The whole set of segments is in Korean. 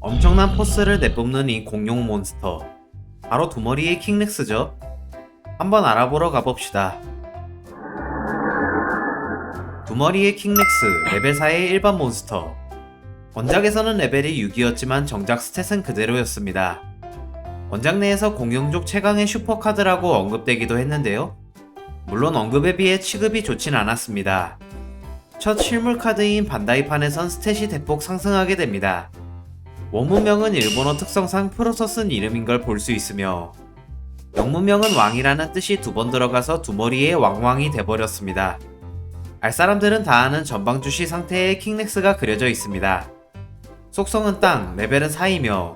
엄청난 포스를 내뿜는 이 공룡 몬스터. 바로 두 머리의 킹렉스죠. 한번 알아보러 가봅시다. 두 머리의 킹렉스 레벨 4의 일반 몬스터. 원작에서는 레벨이 6이었지만 정작 스탯은 그대로였습니다. 원작 내에서 공룡족 최강의 슈퍼카드라고 언급되기도 했는데요. 물론 언급에 비해 취급이 좋진 않았습니다. 첫 실물 카드인 반다이판에선 스탯이 대폭 상승하게 됩니다. 원문명은 일본어 특성상 프로서 쓴 이름인 걸 볼 수 있으며 영문명은 왕이라는 뜻이 두 번 들어가서 두 머리의 왕왕이 돼버렸습니다. 알 사람들은 다 아는 전방주시 상태의 킹렉스가 그려져 있습니다. 속성은 땅, 레벨은 4이며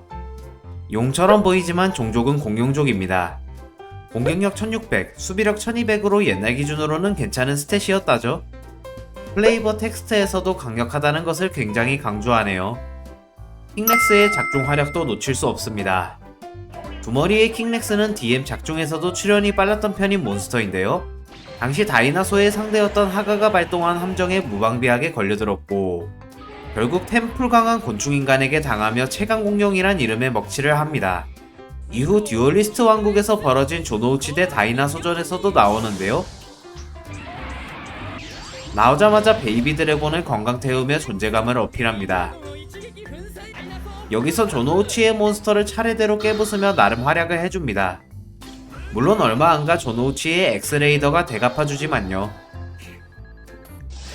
용처럼 보이지만 종족은 공룡족입니다. 공격력 1600, 수비력 1200으로 옛날 기준으로는 괜찮은 스탯이었다죠. 플레이버 텍스트에서도 강력하다는 것을 굉장히 강조하네요. 킹렉스의 작중 화력도 놓칠 수 없습니다. 두 머리의 킹렉스는 DM 작중에서도 출현이 빨랐던 편인 몬스터인데요. 당시 다이나소의 상대였던 하가가 발동한 함정에 무방비하게 걸려들었고 결국 템플 강한 곤충인간에게 당하며 최강 공룡이란 이름의 먹칠을 합니다. 이후 듀얼리스트 왕국에서 벌어진 조노우치 대 다이나소전에서도 나오는데요. 나오자마자 베이비 드래곤을 건강 태우며 존재감을 어필합니다. 여기서 조노우치의 몬스터를 차례대로 깨부수며 나름 활약을 해줍니다. 물론 얼마 안가 조노우치의 엑스레이더가 대갚아주지만요.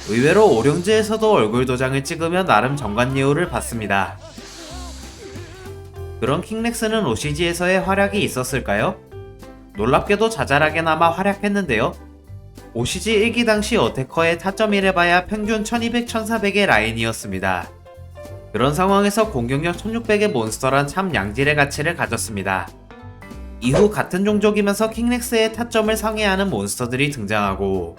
의외로 오령즈에서도 얼굴 도장을 찍으며 나름 정관예우를 받습니다. 그런 킹렉스는 OCG에서의 활약이 있었을까요? 놀랍게도 자잘하게나마 활약했는데요. OCG 1기 당시 어태커의 타점이래봐야 평균 1200-1400의 라인이었습니다. 그런 상황에서 공격력 1600의 몬스터란 참 양질의 가치를 가졌습니다. 이후 같은 종족이면서 킹렉스의 타점을 상회하는 몬스터들이 등장하고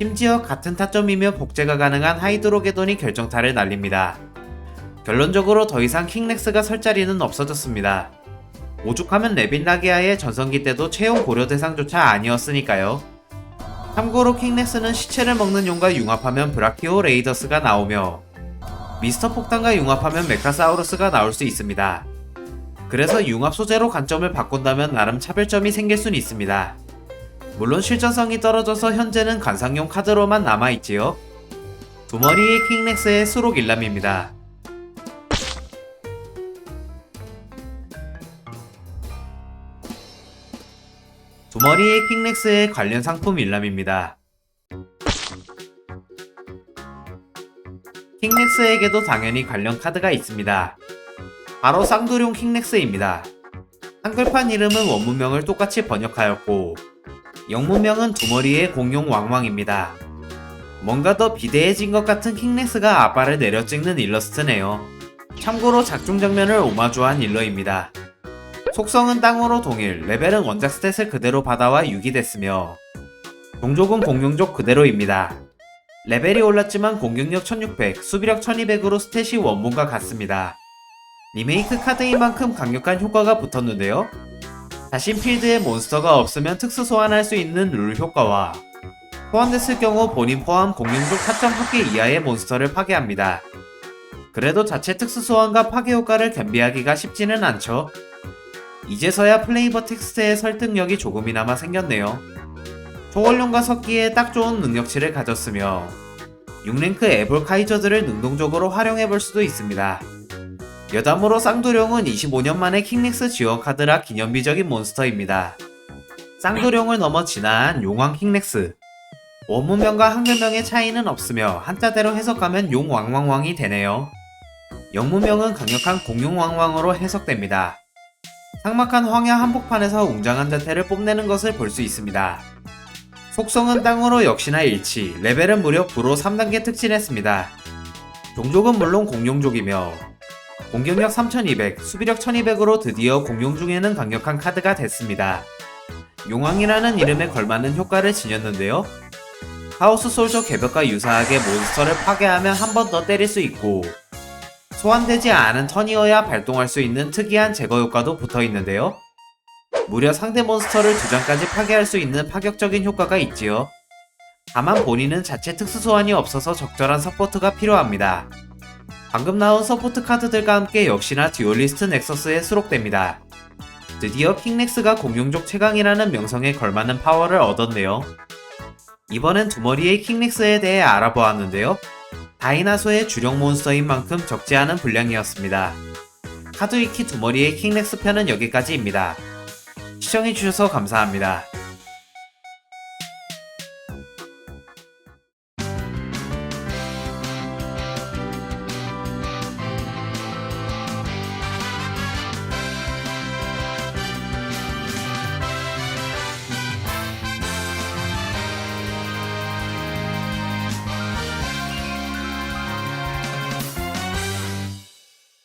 심지어 같은 타점이며 복제가 가능한 하이드로게돈이 결정타를 날립니다. 결론적으로 더 이상 킹렉스가 설 자리는 없어졌습니다. 오죽하면 레빈 라기아의 전성기 때도 채용 고려 대상조차 아니었으니까요. 참고로 킹렉스는 시체를 먹는 용과 융합하면 브라키오 레이더스가 나오며 미스터 폭탄과 융합하면 메카사우루스가 나올 수 있습니다. 그래서 융합 소재로 관점을 바꾼다면 나름 차별점이 생길 수는 있습니다. 물론 실전성이 떨어져서 현재는 관상용 카드로만 남아있지요. 두 머리의 킹렉스의 수록 일람입니다. 두 머리의 킹렉스의 관련 상품 일람입니다. 킹렉스에게도 당연히 관련 카드가 있습니다. 바로 쌍두룡 킹렉스입니다. 한글판 이름은 원문명을 똑같이 번역하였고 영문명은 두 머리의 공룡 왕왕입니다. 뭔가 더 비대해진 것 같은 킹렉스가 아빠를 내려 찍는 일러스트네요. 참고로 작중 장면을 오마주한 일러입니다. 속성은 땅으로 동일, 레벨은 원작 스탯을 그대로 받아와 유기됐으며 종족은 공룡족 그대로입니다. 레벨이 올랐지만 공격력 1600, 수비력 1200으로 스탯이 원본과 같습니다. 리메이크 카드인 만큼 강력한 효과가 붙었는데요. 자신 필드에 몬스터가 없으면 특수 소환할 수 있는 룰 효과와 소환됐을 경우 본인 포함 공룡족 타점 합계 이하의 몬스터를 파괴합니다. 그래도 자체 특수 소환과 파괴 효과를 겸비하기가 쉽지는 않죠. 이제서야 플레이버 텍스트의 설득력이 조금이나마 생겼네요. 초월룡과 섞기에 딱 좋은 능력치를 가졌으며 6랭크 에볼 카이저들을 능동적으로 활용해볼 수도 있습니다. 여담으로 쌍두룡은 25년 만에 킹렉스 지원 카드라 기념비적인 몬스터입니다. 쌍두룡을 넘어 진화한 용왕 킹렉스. 원문명과 한글명의 차이는 없으며 한자대로 해석하면 용왕왕왕이 되네요. 영문명은 강력한 공룡왕왕으로 해석됩니다. 상막한 황야 한복판에서 웅장한 자태를 뽐내는 것을 볼 수 있습니다. 속성은 땅으로 역시나 일치, 레벨은 무려 부로 3단계 특진했습니다. 종족은 물론 공룡족이며 공격력 3200, 수비력 1200으로 드디어 공룡 중에는 강력한 카드가 됐습니다. 용왕이라는 이름에 걸맞는 효과를 지녔는데요. 하우스 솔저 개벽과 유사하게 몬스터를 파괴하면 한 번 더 때릴 수 있고 소환되지 않은 턴이어야 발동할 수 있는 특이한 제거 효과도 붙어 있는데요. 무려 상대 몬스터를 두 장까지 파괴할 수 있는 파격적인 효과가 있지요. 다만 본인은 자체 특수 소환이 없어서 적절한 서포트가 필요합니다. 방금 나온 서포트 카드들과 함께 역시나 듀얼리스트 넥서스에 수록됩니다. 드디어 킹렉스가 공룡족 최강이라는 명성에 걸맞는 파워를 얻었네요. 이번엔 두 머리의 킹렉스에 대해 알아보았는데요. 다이나소의 주력 몬스터인 만큼 적지 않은 분량이었습니다. 카드위키 두 머리의 킹렉스 편은 여기까지입니다. 시청해주셔서 감사합니다.